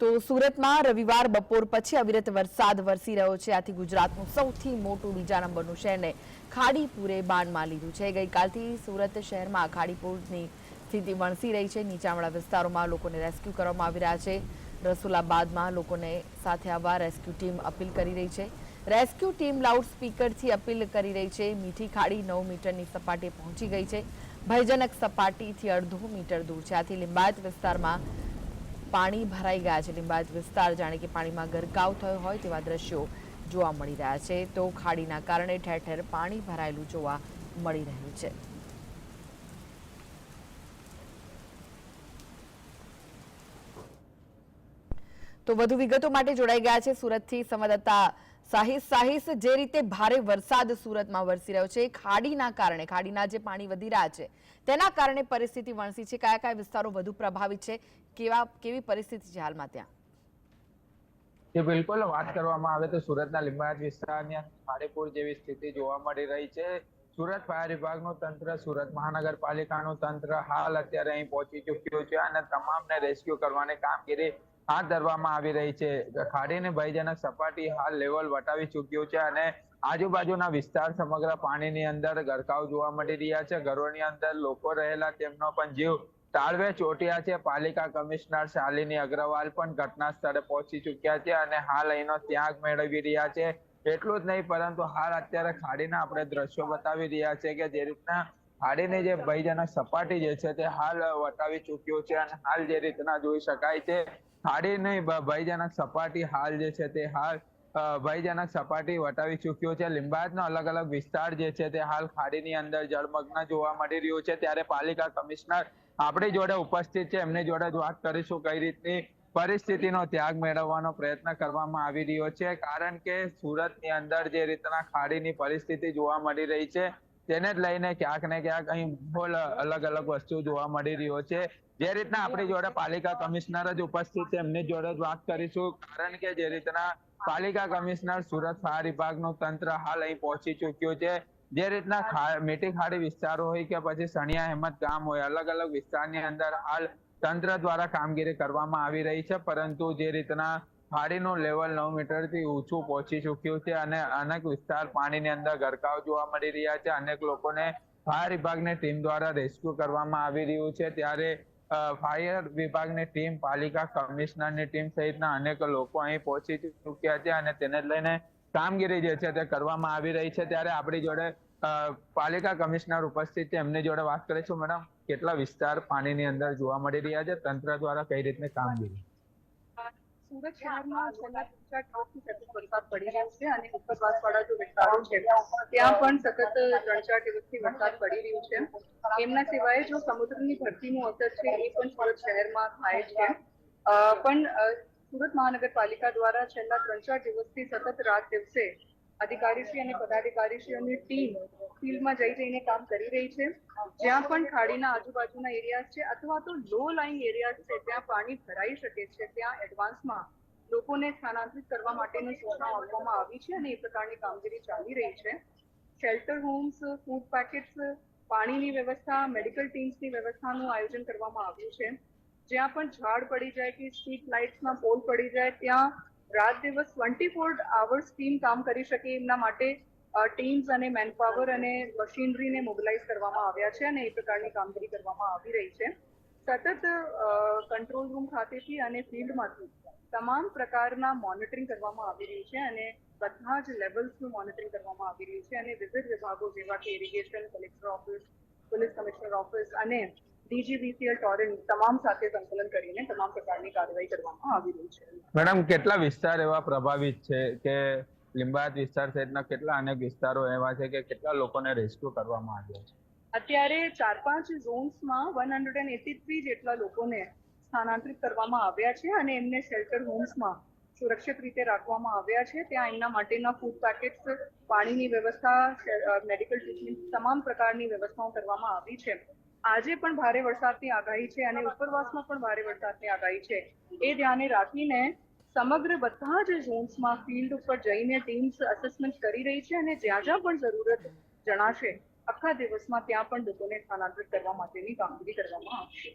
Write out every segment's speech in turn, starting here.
તો સુરતમાં રવિવાર બપોર પછી અવિરત વરસાદ વરસી રહ્યો છે. આથી ગુજરાતનું સૌથી મોટું બીજા નંબરનું શહેરને ખાડીપુરે બાનમાં લીધું છે. ગઈકાલથી સુરત શહેરમાં ખાડીપુરની સ્થિતિ વણસી રહી છે. નીચાણવાળા વિસ્તારોમાં લોકોને રેસ્ક્યુ કરવામાં આવી રહ્યા છે. રસુલાબાદમાં લોકોને સાથે આવવા રેસ્ક્યુ ટીમ અપીલ કરી રહી છે. રેસ્ક્યુ ટીમ લાઉડ સ્પીકરથી અપીલ કરી રહી છે. મીઠી ખાડી નવ મીટરની સપાટીએ પહોંચી ગઈ છે. ભયજનક સપાટીથી અડધો મીટર દૂર છે. આથી લિંબાયત વિસ્તારમાં પાણી ભરાઈ ગયા છે. લિંબાયત વિસ્તાર જાણે કે પાણીમાં ગરકાવ થયો હોય તેવા દ્રશ્યો જોવા મળી રહ્યા છે. તો ખાડીના કારણે ઠેર ઠેર પાણી ભરાયેલું જોવા મળી રહ્યું છે. તો વધુ વિગતો માટે જોડાઈ ગયા છે સુરતથી સંવાદદાતા સાહિસ સાહિસ જે રીતે ભારે વરસાદ સુરતમાં વરસી રહ્યો છે, ખાડીના કારણે, ખાડીના જે પાણી વધી રહ્યા છે, તેના કારણે પરિસ્થિતિ વણસી છે. કયા કયા વિસ્તારો વધુ પ્રભાવિત છે? કેવા, કેવી પરિસ્થિતિ છે હાલમાં ત્યાં? જે બિલકુલ, વાત કરવામાં આવે તો સુરતના લીંબાયત વિસ્તારની ખાડીપુર જેવી સ્થિતિ જોવા મળી રહી છે. સુરત ફાયર વિભાગનું તંત્ર, સુરત મહાનગરપાલિકાનું તંત્ર હાલ અત્યારે અહીં પહોંચી ચૂક્યું છે અને તમામને રેસ્ક્યુ કરવાની કામગીરી હાથ ધરવામાં આવી રહી છે. ખાડીની ભયજનક સપાટી હાલ લેવલ વટાવી ચૂક્યું છે અને આજુબાજુના વિસ્તાર સમગ્ર પાણીની અંદર ગરકાવ જોવા મળી રહ્યા છે. ઘરોની અંદર લોકો રહેલા તેમનો પણ જીવ તાળવે ચોટ્યા છે. પાલિકા કમિશનર શાલિની અગ્રવાલ પણ ઘટના સ્થળે પહોંચી ચુક્યા છે અને હાલ અહીંનો ત્યાગ મેળવી રહ્યા છે. એટલું જ નહીં, પરંતુ હાલ અત્યારે ખાડીના આપણે દ્રશ્યો બતાવી રહ્યા છે કે જે રીતના ખાડીની જે ભયજનક સપાટી જે છે તે હાલ વટાવી ચૂક્યો છે અને હાલ જે રીતના જોઈ શકાય છે ખાડીની ભ- ભયજનક સપાટી હાલ જે છે તે હાલ ભયજનક સપાટી વટાવી ચૂક્યો છે. લિંબાયતનો અલગ અલગ વિસ્તાર જે છે તે હાલ ખાડીની અંદર જળમગ્ન જોવા મળી રહ્યું છે. ત્યારે પાલિકા કમિશનર આપણી જોડે ઉપસ્થિત છે. એમની જોડે જ વાત કરીશું કઈ રીતની પરિસ્થિતિનો ત્યાગ મેળવવાનો પ્રયત્ન કરવામાં આવી રહ્યો છે. કારણ કે સુરતની અંદર જે રીતના ખાડીની પરિસ્થિતિ જોવા મળી રહી છે તેને જ લઈને ક્યાંક ને ક્યાંક અહીં માહોલ અલગ અલગ વસ્તુ જોવા મળી રહ્યો છે. જે રીતના આપણી જોડે પાલિકા કમિશનર જ ઉપસ્થિત છે, એમની જોડે જ વાત કરીશું. કારણ કે જે રીતના પાલિકા કમિશનર સુરત ફાયર વિભાગનું તંત્ર હાલ અહીં પહોંચી ચૂક્યું છે. જે રીતના મીઠી ખાડી વિસ્તારો હોય કે પછી સણિયા હેમત ગામ હોય, અલગ અલગ વિસ્તારની અંદર હાલ તંત્ર દ્વારા કામગીરી કરવામાં આવી રહી છે. પરંતુ જે રીતના ખાડીનું લેવલ નવ મીટરથી ઊંચું પહોંચી ચૂક્યું છે અને અનેક વિસ્તાર પાણીની અંદર ગરકાવ જોવા મળી રહ્યા છે. અનેક લોકોને ફાયર વિભાગની ટીમ દ્વારા રેસ્ક્યુ કરવામાં આવી રહ્યું છે. ત્યારે ફાયર વિભાગની ટીમ પાલિકા કમિશનરની ટીમ સહિતના અનેક લોકો અહીં પહોંચી ચૂક્યા છે અને તેને લઈને કામગીરી જે છે તે કરવામાં આવી રહી છે. ત્યારે આપણી જોડે પાલિકા કમિશનર ઉપસ્થિત છે. એમની જોડે વાત કરીશું. મેડમ, કેટલા વિસ્તાર પાણીની અંદર જોવા મળી રહ્યા છે? તંત્ર દ્વારા કઈ રીતની કામગીરી? સુરત શહેરમાં છેલ્લા ત્રણ ચાર દિવસથી વરસાદ પડી રહ્યો છે અને ઉપરવાસવાળા જો વિસ્તારો છે ત્યાં પણ સતત ત્રણ ચાર દિવસથી વરસાદ પડી રહ્યો છે. એમના સિવાય જો સમુદ્રની ભરતીનું અસર છે એ પણ સુરત શહેરમાં થાય છે. પણ સુરત મહાનગરપાલિકા દ્વારા છેલ્લા ત્રણ ચાર દિવસથી સતત રાત દિવસે અધિકારીશ્રી અને પદાધિકારીશ્રીઓની ટીમ ફિલ્ડમાં જઈ જઈને કામ કરી રહી છે. જ્યાં પણ ખાડીના આજુબાજુના એરિયાઝ છે અથવા તો લો લાઈન એરિયાઝ છે, ત્યાં પાણી ભરાઈ શકે છે. ત્યાં એડવાન્સમાં લોકોને સ્થાનાંતરિત કરવા માટેની સૂચના આપવામાં આવી છે અને એ પ્રકારની કામગીરી ચાલી રહી છે. શેલ્ટર હોમ્સ ફૂડ પેકેટ્સ પાણીની વ્યવસ્થા મેડિકલ ટીમ્સની વ્યવસ્થાનું આયોજન કરવામાં આવ્યું છે. જ્યાં પણ ઝાડ પડી જાય કે સ્ટ્રીટ લાઇટ્સના પોલ પડી જાય, ત્યાં રાત દિવસ ટ્વેન્ટી ફોર આવર્સ ટીમ કામ કરી શકે એમના માટે ટીમ્સ અને મેનપાવર અને મશીનરીને મોબિલાઇઝ કરવામાં આવ્યા છે અને એ પ્રકારની કામગીરી કરવામાં આવી રહી છે. સતત કંટ્રોલ રૂમ ખાતેથી અને ફિલ્ડમાંથી તમામ પ્રકારના મોનિટરિંગ કરવામાં આવી રહ્યું છે અને બધા જ લેવલ્સનું મોનિટરિંગ કરવામાં આવી રહ્યું છે અને વિવિધ વિભાગો જેવા કે irrigation collector office police commissioner office અને ડીજીવીસીએલ ટોરેન્ટ તમામ સાથે સંકલન કરીને તમામ પ્રકારની કાર્યવાહી કરવામાં આવી રહી છે. મેડમ કેટલા વિસ્તાર એવા પ્રભાવિત છે કે લિંબાયત વિસ્તાર સહિતના કેટલા અનેક વિસ્તારો એવા છે કે કેટલા લોકોને રેસ્ક્યુ કરવામાં આવ્યા છે? અત્યારે ચાર પાંચ ઝોન્સમાં one hundred and eighty three જેટલા લોકોને સ્થાનાંતરિત કરવામાં આવ્યા છે અને એમને શેલ્ટર હોમ્સમાં સુરક્ષિત રીતે રાખવામાં આવ્યા છે. ત્યાં એમના માટેના ફૂડ પેકેટ્સ પાણીની વ્યવસ્થા મેડિકલ ટ્રીટમેન્ટ તમામ પ્રકારની વ્યવસ્થાઓ કરવામાં આવી છે. આજે પણ ભારે વરસાદની આગાહી છે અને ઉપરવાસમાં પણ ભારે વરસાદની આગાહી છે. એ ધ્યાને રાખીને સમગ્ર બધા જ ઝોન્સમાં ફિલ્ડ ઉપર જઈને ટીમ્સ અસેસમેન્ટ કરી રહી છે અને જ્યાં જ્યાં પણ જરૂરત જણાશે, આખા દિવસમાં ત્યાં પણ લોકોને સ્થાનાંતરિત કરવા માટેની કામગીરી કરવામાં આવશે.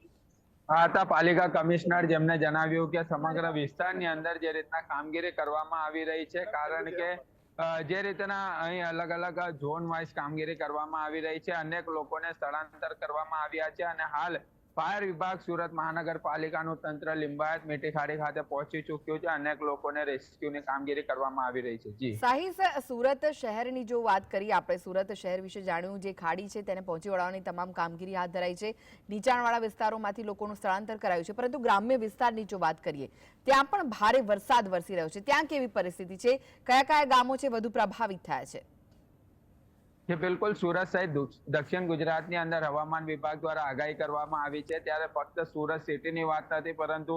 હતા પાલિકા કમિશનર જેમને જણાવ્યું કે સમગ્ર વિસ્તારની અંદર જે રીતના કામગીરી કરવામાં આવી રહી છે, કારણ કે જે રીતના અહીં અલગ અલગ ઝોન વાઇઝ કામગીરી કરવામાં આવી રહી છે. અનેક લોકોને સ્થળાંતર કરવામાં આવ્યા છે અને હાલ ફાયર વિભાગ સુરત મહાનગરપાલિકાનું તંત્ર લિંબાયત મેટેખાડી ખાતે પહોંચી ચૂક્યું છે. અનેક લોકોને રેસ્ક્યુની કામગીરી કરવામાં આવી રહી છે. જી. સાહી સુરત શહેરની જો વાત કરીએ, આપણે સુરત શહેર વિશે જાણ્યું, જે ખાડી છે તેને પહોંચી વળવાની તમામ કામગીરી હાથ ધરાઈ છે. નીચાણવાળા વિસ્તારોમાંથી લોકોનું સ્થળાંતર કરાયું છે. પરંતુ ગ્રામ્ય વિસ્તારની જો વાત કરીએ, ત્યાં પણ ભારે વરસાદ વરસી રહ્યો છે. ત્યાં કેવી પરિસ્થિતિ છે? કયા કયા ગામો છે? વધુ પ્રભાવિત થયા છે? જે બિલકુલ સુરત સહિત દક્ષિણ ગુજરાતની અંદર હવામાન વિભાગ દ્વારા આગાહી કરવામાં આવી છે. ત્યારે ફક્ત સુરત સિટીની વાત નથી, પરંતુ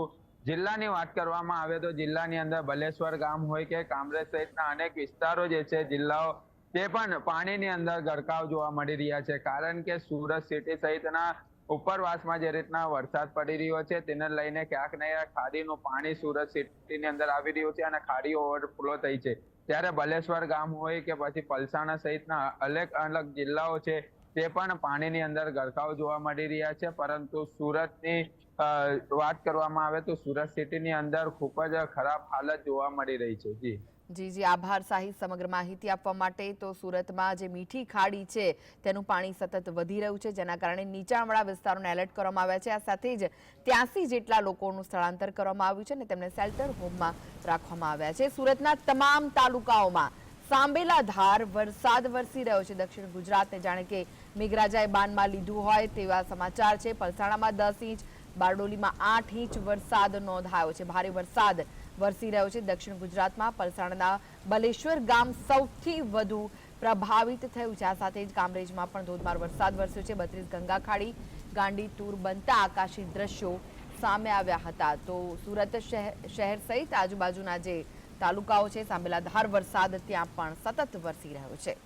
જિલ્લાની વાત કરવામાં આવે તો જિલ્લાની અંદર બલેશ્વર ગામ હોય કે કામરેજ સહિતના અનેક વિસ્તારો જે છે, જિલ્લાઓ તે પણ પાણીની અંદર ગરકાવ જોવા મળી રહ્યા છે. કારણ કે સુરત સિટી સહિતના ઉપરવાસમાં જે રીતના વરસાદ પડી રહ્યો છે, તેને લઈને ક્યાંક ને ખાડીનું પાણી સુરત સિટીની અંદર આવી રહ્યું છે અને ખાડી ઓવરફ્લો થઈ છે. ત્યારે બલેશ્વર ગામ હોય કે પછી પલસાણા સહિતના અલગ અલગ જિલ્લાઓ છે, તે પણ પાણીની અંદર ગરકાવ જોવા મળી રહ્યા છે. પરંતુ સુરતની વાત કરવામાં આવે તો સુરત સિટીની અંદર ખૂબ જ ખરાબ હાલત જોવા મળી રહી છે. જી. જી જી, આભાર સાહિત સમગ્ર માહિતી આપવા માટે. તો સુરતમાં જે મીઠી ખાડી છે, તેનું પાણી સતત વધી રહ્યું છે, જેના કારણે નીચાણવાળા વિસ્તારોને એલર્ટ કરવામાં આવ્યા છે. આ સાથે જ ત્યાંસી જેટલા લોકોનું સ્થળાંતર કરવામાં આવ્યું છે અને તેમને શેલ્ટર હોમમાં રાખવામાં આવ્યા છે. સુરતના તમામ તાલુકાઓમાં સાંબેલા ધાર વરસાદ વરસી રહ્યો છે. દક્ષિણ ગુજરાતને જાણે કે મેઘરાજાએ બાનમાં લીધું હોય તેવા સમાચાર છે. પલસાણામાં દસ ઇંચ, બારડોલીમાં આઠ ઇંચ વરસાદ નોંધાયો છે. ભારે વરસાદ વરસી રહ્યો છે દક્ષિણ ગુજરાતમાં પલસાણના બલેશ્વર ગામ સૌથી વધુ પ્રભાવિત થયું છે. આ સાથે જ કામરેજમાં પણ ધોધમાર વરસાદ વરસ્યો છે. બત્રીસ ગંગા ખાડી ગાંડી, તૂર બનતા આકાશી દ્રશ્યો સામે આવ્યા હતા. તો સુરત શહેર સહિત આજુબાજુના જે તાલુકાઓ છે સાંભેલાધાર વરસાદ ત્યાં પણ સતત વરસી રહ્યો છે.